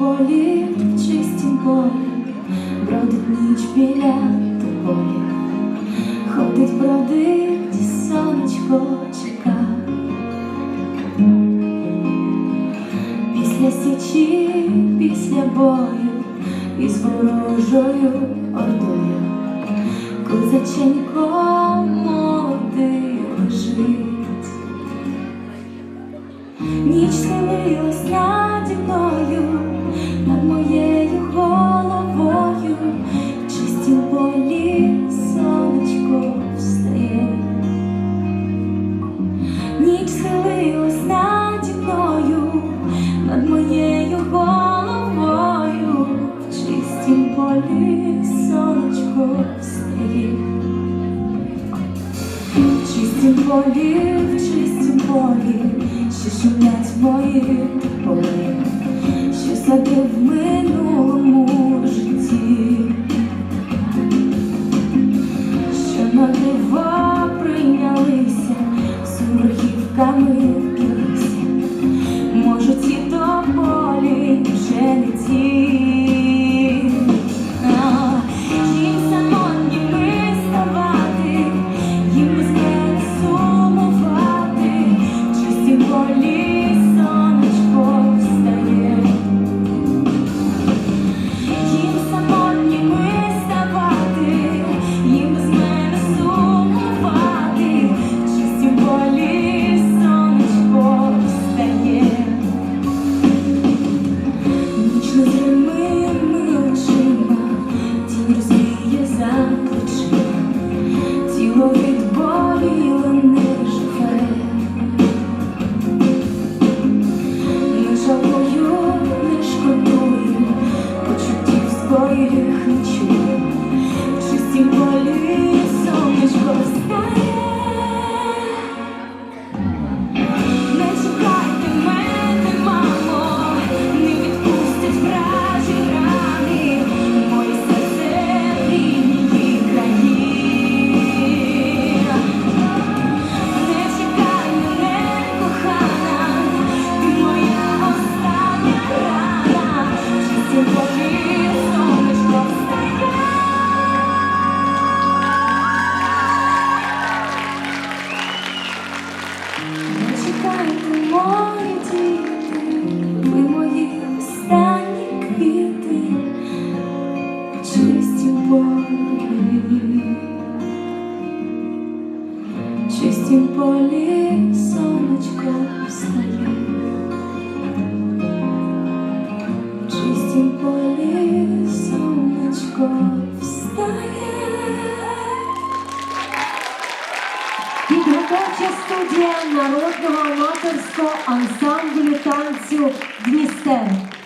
полі, чистім полі, бродить ніч біля тополі, ходить, бродить, сонечко чека. Після січі, після бою з ворожою ордою, козаченьком. коли сонечко встає, чистім полі, чистім полі, що шумлять мої поли, що в минулому житті, що на дива прийнялися сургівками. from the полі сонечко встає, в чистім полі сонечко встає. Студія народного аматорського ансамблю танцю Дністер.